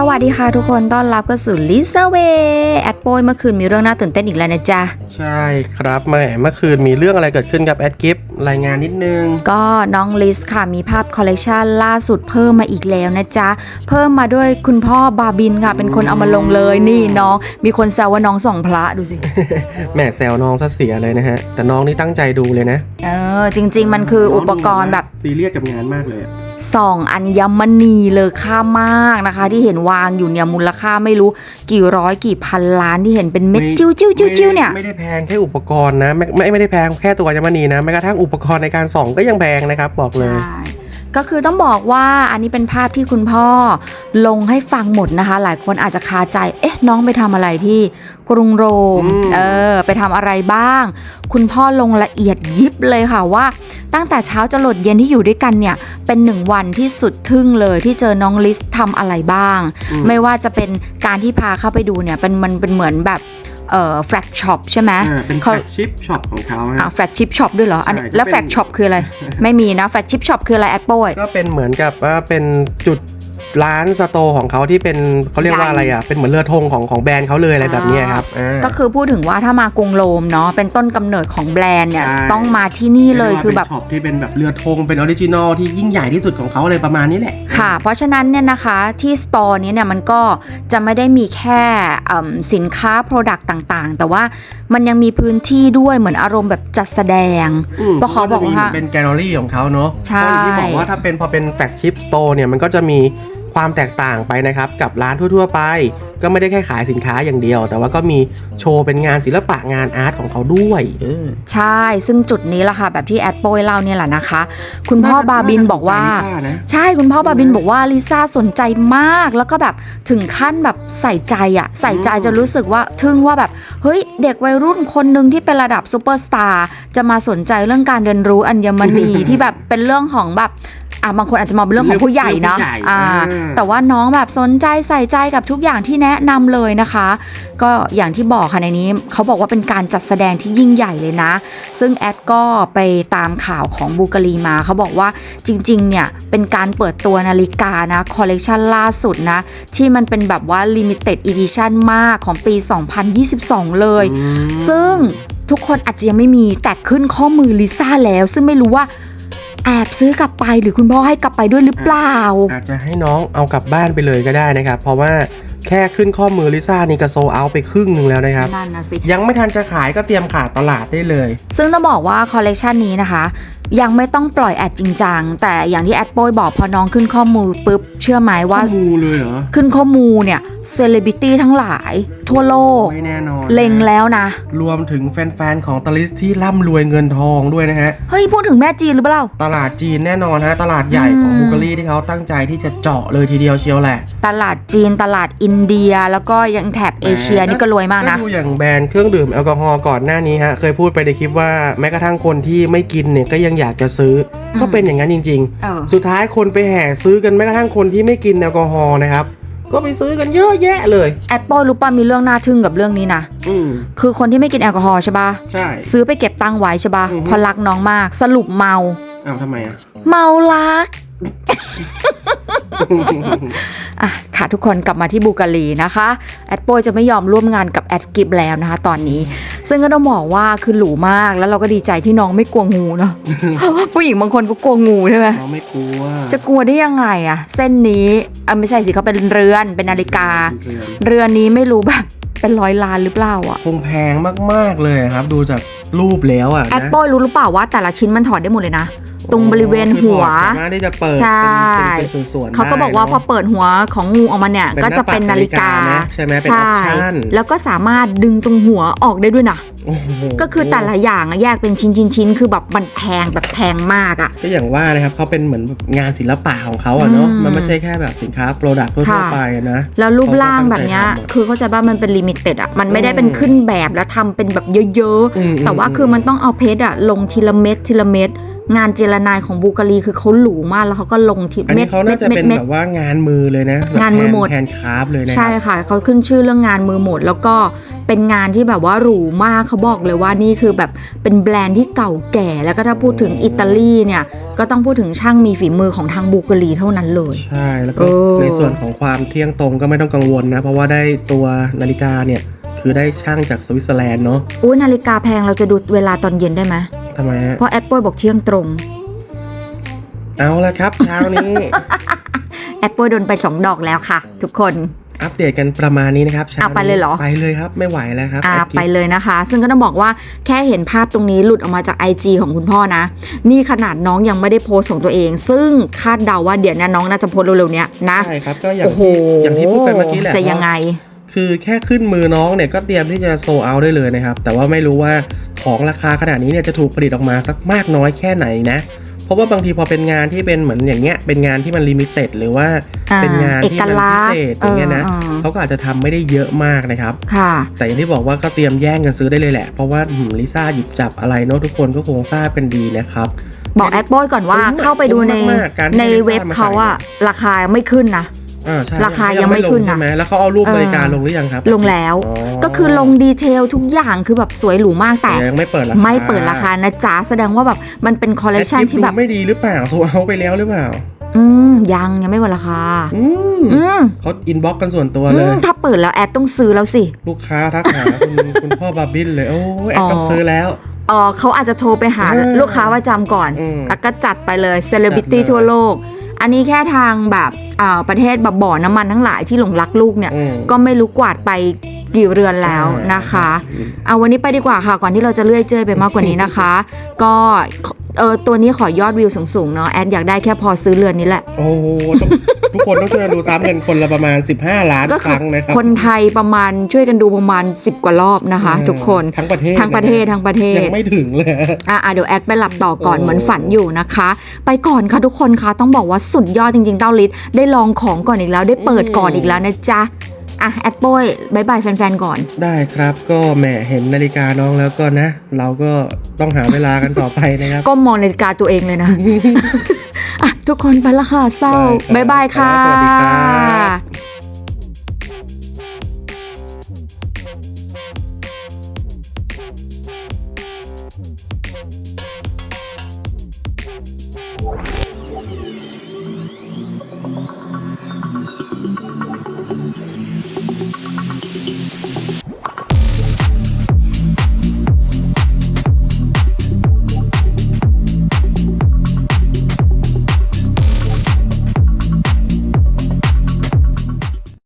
สวัสดีค่ะทุกคน ต้อนรับก็สู่ลิซาเวแอดโปยเมื่อคืนมีเรื่องน่าตื่นเต้นอีกแล้วนะจ๊ะ ใช่ครับแหม่เมื่อคืนมีเรื่องอะไรเกิดขึ้นกับแอดกิฟรายงานนิดนึง ก็น้องลิสค่ะมีภาพคอลเลกชันล่าสุดเพิ่มมาอีกแล้วนะจ๊ะ เพิ่มมาด้วยคุณพ่อบาบินค่ะ เป็นคนเอามาลงเลยนี่น้อง มีคนแซวว่าน้องส่องพระดูสิแหม่แซวน้องซะเสียเลยนะฮะ แต่น้องนี่ตั้งใจดูเลยนะ เออจริง ๆ มันคืออุปกรณ์แบบซีเรียสกับงานมากเลยอะ ส่องอัญมณีเลยค่ามากนะคะ ที่เห็นวางอยู่เนี่ยมูลค่าไม่รู้กี่ร้อยกี่พันล้านที่เห็นเป็นเม็ดจิ้วจิ้วจิ้วจิ้วเนี่ยไม่ได้แพงแค่อุปกรณ์นะไม่ไม่ไม่ได้แพงแค่ตัวอัญมณีนะแม้กระทั่งอุปกรณ์ในการส่องก็ยังแพงนะครับบอกเลยใช่ก็คือต้องบอกว่าอันนี้เป็นภาพที่คุณพ่อลงให้ฟังหมดนะคะ หลายคนอาจจะคาใจ เอ๊ะน้องไปทำอะไรที่กรุงโรมอืมเออไปทำอะไรบ้าง คุณพ่อลงละเอียดยิบเลยค่ะว่า ตั้งแต่เช้าจรดเย็นที่อยู่ด้วยกันเนี่ยเป็นหนึ่งวันที่สุดทึ่งเลยที่เจอน้องลิสทำอะไรบ้างอืมไม่ว่าจะเป็นการที่พาเข้าไปดูเนี่ยเป็นมันเป็นเหมือนแบบเอ่อแฟลกช็อปใช่ไหมอ่าเป็นแฟเขาลกชิปช็อปของเขาอะฮะแฟลกชิปช็อปด้วยเหรออันใช่แล้วก็แฟเป็ลนกช็อปคืออะไร ไม่มีนะแฟลกชิปช็อปคืออะไรแอดโป้ยก็เป็นเหมือนกับว่าเป็นจุด ร้านสโตร์ของเขาที่เป็นเขาเรียกว่าอะไรอะ เป็นเหมือนเรือธงของของแบรนด์เขาเลยอะไรแบบเนี้ยครับอ่า ก็คือพูดถึงว่าถ้ามากรุงโรมเนาะเป็นต้นกำเนิดของแบรนด์เนี่ย ใช่ ต้องมาที่นี่เลยคือแบบ ป็นช็อปที่เป็นแบบเรือธงเป็นออริจินอลที่ยิ่งใหญ่ที่สุดของเขาเลยประมาณนี้แหละ ค่ะ เพราะฉะนั้นเนี่ยนะคะที่สตอร์นี้เนี่ยมันก็จะไม่ได้มีแค่เอิ่มสินค้า Product ต่างๆ แต่ว่ามันยังมีพื้นที่ด้วยเหมือนอารมณ์แบบจัดแสดงมเพราะเขาบอกว่าจะมีเป็นแกลเลอรี่ของเขาเนอะใช่ เพราะอย่างที่บอกว่าถ้าเป็นพอเป็นแฟกชิปสโตร์เนี่ยมันก็จะมี ความแตกต่างไปนะครับกับร้านทั่ว ๆ ไป ก็ไม่ได้แค่ขายสินค้าอย่างเดียว แต่ว่าก็มีโชว์เป็นงานศิลปะงานอาร์ตของเขาด้วยเออใช่ ซึ่งจุดนี้แหละค่ะ แบบที่แอดโป้ยเล่าเนี่ยแหละนะคะ คุณพ่อบาบินบอกว่าลิซ่นะใช่คุณพ่อบาบินบอกว่าลิซ่าสนใจมาก แล้วก็แบบถึงขั้นแบบใส่ใจอะใส่ใจอืมจะรู้สึกว่าทึ่งว่าแบบเฮ้ยเด็กวัยรุ่นคนหนึ่งที่เป็นระดับซูเปอร์สตาร์จะมาสนใจเรื่องการเรียนรู้อัญมณีที่แบบเป็นเรื่องของแบบ อะบางคนอาจจะมองเป็นเรื่องของผู้ใหญ่เนาะเรื่องผู้ใหญ่อ่าอ่า แต่ว่าน้องแบบสนใจใส่ใจกับทุกอย่างที่แนะนำเลยนะคะ ก็อย่างที่บอกค่ะในนี้เขาบอกว่าเป็นการจัดแสดงที่ยิ่งใหญ่เลยนะ ซึ่งแอดก็ไปตามข่าวของบูการีมาเขาบอกว่าจริงๆเนี่ยเป็นการเปิดตัวนาฬิกานะคอลเลกชันล่าสุดนะ ที่มันเป็นแบบว่า Limited Edition มากของปี 2022 เลยอืมซึ่งทุกคนอาจจะยังไม่มีแต่ขึ้นข้อมือลิซ่าแล้ว ซึ่งไม่รู้ว่า แอบซื้อกลับไปหรือคุณพ่อให้กลับไปด้วยหรือเปล่า อาจจะให้น้องเอากลับบ้านไปเลยก็ได้นะครับ เพราะว่าแค่ขึ้นข้อมือลิซ่านี่ก็โซเอาไปครึ่งหนึ่งแล้วนะครับ นั่นนะสิ ยังไม่ทันจะขายก็เตรียมขาดตลาดได้เลย ซึ่งต้องบอกว่าคอลเลกชันนี้นะคะ ยังไม่ต้องปล่อยแอดจริงจังแต่อย่างที่แอดโป้ยบอกพอน้องขึ้นข้อมูลปุ๊บเชื่อไหมว่า ข้อมูเลยเหรอ ขึ้นข้อมูลเนี่ยเซเลบริตี้ทั้งหลาย ทั่วโลก ไม่แน่นอนเล็งแล้วนะ รวมถึงแฟนๆ ของตลิสที่ร่ำรวยเงินทองด้วยนะฮะ เฮ้ย พูดถึงแม่จีนหรือเปล่า ตลาดจีนแน่นอนฮะ ตลาดใหญ่ของอืมบูการีที่เขาตั้งใจที่จะเจาะเลยทีเดียวเชียวแหละ ตลาดจีนตลาดอินเดียแล้วก็ยังแถบเอเชียนี่ก็รวยมากนะก็ดูอย่างแบรนด์เครื่องดื่มแอลกอฮอล์ก่อนหน้านี้ฮะ เคยพูดไปในคลิปว่าแม้กระทั่งคนที่ไม่กินเนี่ยก็ยังอยากจะซื้ออมก็เป็นอย่างนั้นจริง เออ ๆ สุดท้ายคนไปแห่ซื้อกันแม้กระทั่งคนที่ไม่กินแอลกอฮอล์นะครับ ก็ไปซื้อกันเยอะแยะเลย แอดโป้รู้ป่ะมีเรื่องน่าทึ่งกับเรื่องนี้นะ อืม คือคนที่ไม่กินแอลกอฮอล์ใช่ปะใช่ ซื้อไปเก็บตังค์ไว้ใช่ปะอือฮึ เพอรักน้องมากสรุปเมา อ้าวทำไมอะ เมารัก อะค่ะทุกคนกลับมาที่บูการีนะคะ แอดโปยจะไม่ยอมร่วมงานกับแอดกิฟแล้วนะคะ ตอนนี้ ซึ่งก็ต้องบอกว่าคือหรูมากแล้วเราก็ดีใจที่น้องไม่กลัวงูเนาะ ผู้หญิงบางคนก็กลัวงูใช่ไหม เราไม่กลัวจะกลัวได้ยังไงอะเส้นนี้เออไม่ใช่สิเขาเป็นเรือนเป็นนาฬิกาเพื่อนเรือนนี้ไม่รู้แบบเป็นร้อยล้านหรือเปล่าอะคงแพงมากๆเลยครับ ดูจากรูปแล้วอะแอดนะโป้ยรู้หรือเปล่าว่าแต่ละชิ้นมันถอดได้หมดเลยนะ ตรงบริเวณหัวคือถอดสามารถที่จะเปิดใช่เป็นเป็นส่วนๆเขาก็บอกว่าได้พอเนะเปิดหัวของงูออกมาเนี่ยเป็นก็จะเป็นนาฬิกาหน้าปัดนาฬิกานะใช่ไหมเป็น option แล้วก็สามารถดึงตรงหัวออกได้ด้วยนะโอ้โหก็คือแต่ละอย่างอะแยกเป็นชิ้นชิ้นชิ้นๆๆคือแบบมันแพงแบบแพงมากอะก็อย่างว่านะครับเขาเป็นเหมือนแบบงานศิลปะของเขาอะเนาะอืมมันไม่ใช่แค่แบบสินค้าโปรดักต์ทั่วค่ะๆไปอะนะแล้วรูปร่างแบบเนี้ยเขาก็ตั้งใจทำหมดคือเข้าใจว่ามันเป็นลิมิเต็ดอะมันไม่ได้เป็นอืมขึ้นแบบแล้วทำเป็นแบบเยอะอืมๆแต่ว่าคือมันต้องเอาเพชรอะลงทีละเม็ดทีละเม็ด งานเจรนายของบูการีคือเขาหรูมากแล้วเขาก็ลงที่อันนี้เขาน่าจะเป็นม็ดแบบว่างานมือเลยนะ งานมือหมดแฮนด์คราฟเลยนะใช่ค่ะเขาขึ้นชื่อเรื่องงานมือหมด แล้วก็เป็นงานที่แบบว่าหรูมากเขาบอกเลยว่านี่คือแบบเป็นแบรนด์ที่เก่าแก่แล้วก็ถ้าพูดถึงอิตาลีเนี่ยก็ต้องพูดถึงช่างมีฝีมือของทางบูการีเท่านั้นเลยใช่แล้วก็เออในส่วนของความเที่ยงตรงก็ไม่ต้องกังวลนะ เพราะว่าได้ตัวนาฬิกาเนี่ยคือได้ช่างจากสวิตเซอร์แลนด์เนาะอุ้ยนาฬิกาแพงเราจะดูเวลาตอนเย็นได้ไหม ทำไมฮะเพราะแอดโป้ยบอกเที่ยงตรง เอาละครับเช้านี้ แอดโป้ยโดนไปสองดอกแล้วค่ะ ทุกคนอัปเดตกันประมาณนี้นะครับช้าเอาไปเลยเหรอ ไปเลยครับไม่ไหวแล้วครับอ่าแอดกิ๊ไปบเลยนะคะ ซึ่งก็ต้องบอกว่าแค่เห็นภาพตรงนี้หลุดออกมาจาก IG ของคุณพ่อนะ นี่ขนาดน้องยังไม่ได้โพสต์ของตัวเอง ซึ่งคาดเดาว่าเดี๋ยวเนี้น้องน่าจะโพสต์เร็วๆเนี้ยนะใช่ครับก็อย่างโอ้โหที่อย่างที่พูดไปเมื่อกี้แหละจะยังไง คือแค่ขึ้นมือน้องเนี่ยก็เตรียมที่จะโซเอาได้เลยนะครับ แต่ว่าไม่รู้ว่าของราคาขนาดนี้เนี่ยจะถูกผลิตออกมาสักมากน้อยแค่ไหนนะ เพราะว่าบางทีพอเป็นงานที่เป็นเหมือนอย่างเงี้ย เป็นงานที่มันลิมิเต็ดหรือว่าอ่าเป็นงานที่มันเอกลัพิกษณ์เศษอย่างเงี้ยนะเออเออเขาก็อาจจะทำไม่ได้เยอะมากนะครับ ค่ะ แต่อย่างที่บอกว่าก็เตรียมแย่งกันซื้อได้เลยแหละ เพราะว่าอืมลิซ่าหยิบจับอะไรเนาะทุกคนก็คงทราบกันดีนะครับบอกแอดโป้ยก่อนว่าคุ้มอะเข้าไปดูในคุ้มมากๆการที่ในลิซ่าเว็บมาเขาอะใส่ราคาไม่ขึ้นนะ อ่าใช่ราคายังไม่ขึ้นนะใช่ไหมแล้วเขาเอารูปเออ นาฬิกาลงหรือยังครับลงแล้ว อ๋อก็คือลงดีเทลทุกอย่างคือแบบสวยหรูมากแต่ ยังไม่เปิดราคาไม่เปิดราคานะจ๊ะแสดงว่าแบบมันเป็นคอลเลกชันแอดที่แบบดูไม่ดีหรือเปล่าโซเอาไปแล้วหรือเปล่า อืมยังยังไม่เปิดราคา อืมอืมเขาอินบ็อกกันส่วนตัวอืเลยมถ้าเปิดแล้วแอดต้องซื้อแล้วสิ ลูกค้าทักหาคุณ คุณพ่อบาบินเลย โอ้ยแอดอ๋อต้องซื้อแล้ว เออเขาอาจจะโทรไปหาเออลูกค้าประจำก่อน อืมแล้วก็จัดไปเลยเซเลบริตี้จัดเลย ทั่วโลก อันนี้แค่ทางแบบอ่าประเทศแบบบ่อน้ำมันทั้งหลายที่หลงรักลูกเนี่ยอืมก็ไม่รู้กวาดไปกี่เรือนแล้วนะคะอืมเอาวันนี้ไปดีกว่าค่ะ ก่อนที่เราจะเลื่อยเจ้ยไปมากกว่านี้นะคะ ก็เออตัวนี้ขอยอดวิวสูงๆเนาะแอดอยากได้แค่พอซื้อเรือนนี้แหละ โอ้โหต้อง ทุกคนต้องช่วยกันดูซ้ำกันคนละประมาณ 15 ล้านก็คคือรั้งนะครับคนไทยประมาณช่วยกันดูประมาณ 10 กว่ารอบนะคะเออทุกคนทั้งประเทศทั้งประเทศนทั้งประเทยัศงไม่ถึงเลยอะอะเดี๋ยวแอดไปหลับต่อก่อนโอ้เหมือนฝันอยู่นะคะ ไปก่อนค่ะทุกคนคะต้องบอกว่าสุดยอดจริงๆเต้าลิศได้ลองของก่อนอีกแล้วได้เปิดก่อนอีกแล้วนะจ๊ะอะแอดโป้ยบายบายแฟนๆก่อน ได้ครับก็แหมเห็นนาฬิกาน้องแล้วก็นะ เราก็ต้องหาเวลากันต่อไปนะครับ ก็มองนาฬิกาตัวเองเลยนะ อะทุกคนไปละค่ะเศร้าบ๊ายบายค่ะ สวัสดีค่ะ